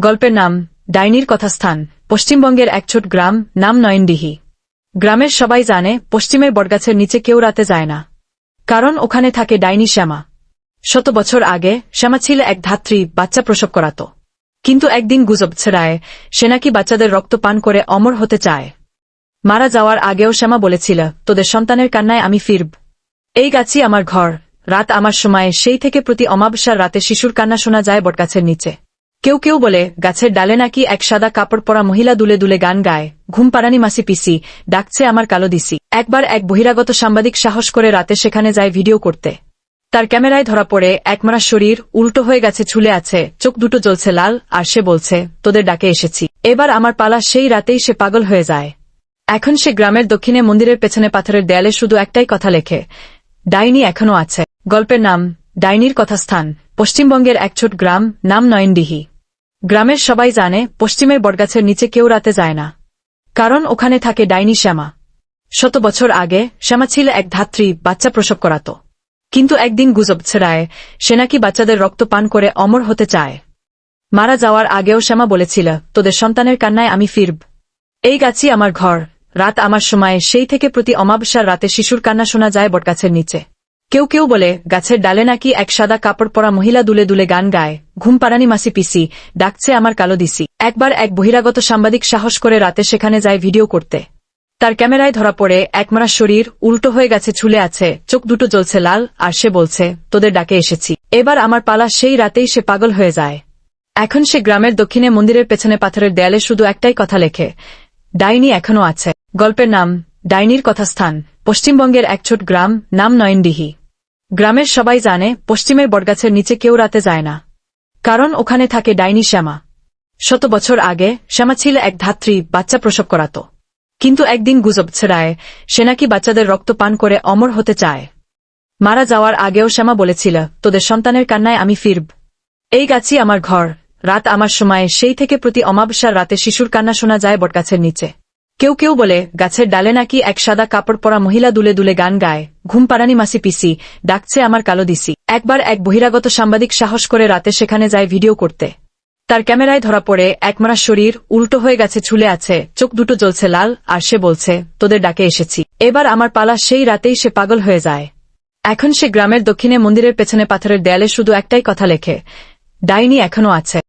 গল্পের নাম ডাইনির কথাস্থান। পশ্চিমবঙ্গের এক ছোট গ্রাম, নাম নয়নডিহি। গ্রামের সবাই জানে, পশ্চিমের বটগাছের নিচে কেউ রাতে যায় না। কারণ ওখানে থাকে ডাইনি শ্যামা। শত বছর আগে, শ্যামা ছিল এক ধাত্রী, বাচ্চা প্রসব করাত। কিন্তু একদিন গুজব ছড়ায়, সে নাকি বাচ্চাদের রক্ত পান করে অমর হতে চায়। মারা যাওয়ার আগেও শ্যামা বলেছিল, তোদের সন্তানের কান্নায় আমি ফিরব। এই গাছই আমার ঘর। রাত আমার সময়, সেই থেকে প্রতি অমাবস্যার রাতে শিশুর কান্না শোনা যায় বটগাছের নিচে। কেউ কেউ বলে, গাছের ডালে নাকি এক সাদা কাপড় পরা মহিলা দুলে দুলে গান গায়। ঘুম পাড়ানি মাসি পিসি, ডাকছে আমার কালো দিসি। একবার এক বহিরাগত সাংবাদিক সাহস করে রাতে সেখানে যায় ভিডিও করতে। তার ক্যামেরায় ধরা পড়ে, একমারা শরীর, উল্টো হয়ে গেছে, ছুলে আছে, চোখ দুটো জ্বলছে লাল, আর সে বলছে, তোদের ডাকে এসেছি এবার আমার পালা সেই রাতেই সে পাগল হয়ে যায়। এখন সে গ্রামের দক্ষিণে মন্দিরের পেছনে পাথরের দেয়ালে শুধু একটাই কথা লেখে, ডাইনি এখনও আছে। গল্পের নাম, ডাইনির কথাস্থান। পশ্চিমবঙ্গের এক ছোট গ্রাম, নাম নয়নডিহি। গ্রামের সবাই জানে, পশ্চিমের বটগাছের নিচে কেউ রাতে যায় না। কারণ ওখানে থাকে ডাইনি শ্যামা। শত বছর আগে, শ্যামা ছিল এক ধাত্রী, বাচ্চা প্রসব করাত। কিন্তু একদিন গুজব ছড়ায়, সে নাকি বাচ্চাদের রক্ত পান করে অমর হতে চায়। মারা যাওয়ার আগেও শ্যামা বলেছিল, তোদের সন্তানের কান্নায় আমি ফিরব। এই গাছই আমার ঘর। রাত আমার সময়, সেই থেকে প্রতি অমাবস্যার রাতে শিশুর কান্না শোনা যায় বটগাছের নিচে। কেউ কেউ বলে, গাছের ডালে নাকি এক সাদা কাপড় পরা মহিলা দুলে দুলে গান গায়। ঘুম পাড়ানি মাসি পিসি, ডাকছে আমার কালো দিসি। একবার এক বহিরাগত সাংবাদিক সাহস করে রাতে সেখানে যায় ভিডিও করতে। তার ক্যামেরায় ধরা পড়ে, একমারা শরীর উল্টো হয়ে গেছে, ছুলে আছে, চোখ দুটো জ্বলছে লাল, আর সে বলছে, তোদের ডাকে এসেছি। এবার আমার পালা সেই রাতেই সে পাগল হয়ে যায়। এখন সে গ্রামের দক্ষিণে মন্দিরের পেছনে পাথরের দেয়ালে শুধু একটাই কথা লেখে, ডাইনি এখনও আছে। গল্পের নাম, ডাইনির কথাস্থান। পশ্চিমবঙ্গের এক ছোট গ্রাম, নাম নয়নডিহি। গ্রামের সবাই জানে, পশ্চিমের বটগাছের নিচে কেউ রাতে যায় না। কারণ ওখানে থাকে ডাইনি শ্যামা। শত বছর আগে, শ্যামা ছিল এক ধাত্রী, বাচ্চা প্রসব করাত। কিন্তু একদিন গুজব ছড়ায়, সে নাকি বাচ্চাদের রক্ত পান করে অমর হতে চায়। মারা যাওয়ার আগেও শ্যামা বলেছিল, তোদের সন্তানের কান্নায় আমি ফিরব। এই গাছই আমার ঘর। রাত আমার সময়, সেই থেকে প্রতি অমাবস্যার রাতে শিশুর কান্না শোনা যায় বটগাছের নিচে। কেউ কেউ বলে, গাছের ডালে নাকি এক সাদা কাপড় পরা মহিলা দুলে দুলে গান গায়। ঘুম পাড়ানি মাসি পিসি, ডাকছে আমার কালো দিসি। একবার এক বহিরাগত সাংবাদিক সাহস করে রাতে সেখানে যায় ভিডিও করতে। তার ক্যামেরায় ধরা পড়ে, একমারা শরীর উল্টো হয়ে গেছে, ছুলে আছে। চোখ দুটো জ্বলছে লাল, আর সে বলছে, তোদের ডাকে এসেছি। এবার আমার পালা সেই রাতেই সে পাগল হয়ে যায়। এখন সে গ্রামের দক্ষিণে মন্দিরের পেছনে পাথরের দেয়ালে শুধু একটাই কথা লেখে, ডাইনি এখনও আছে।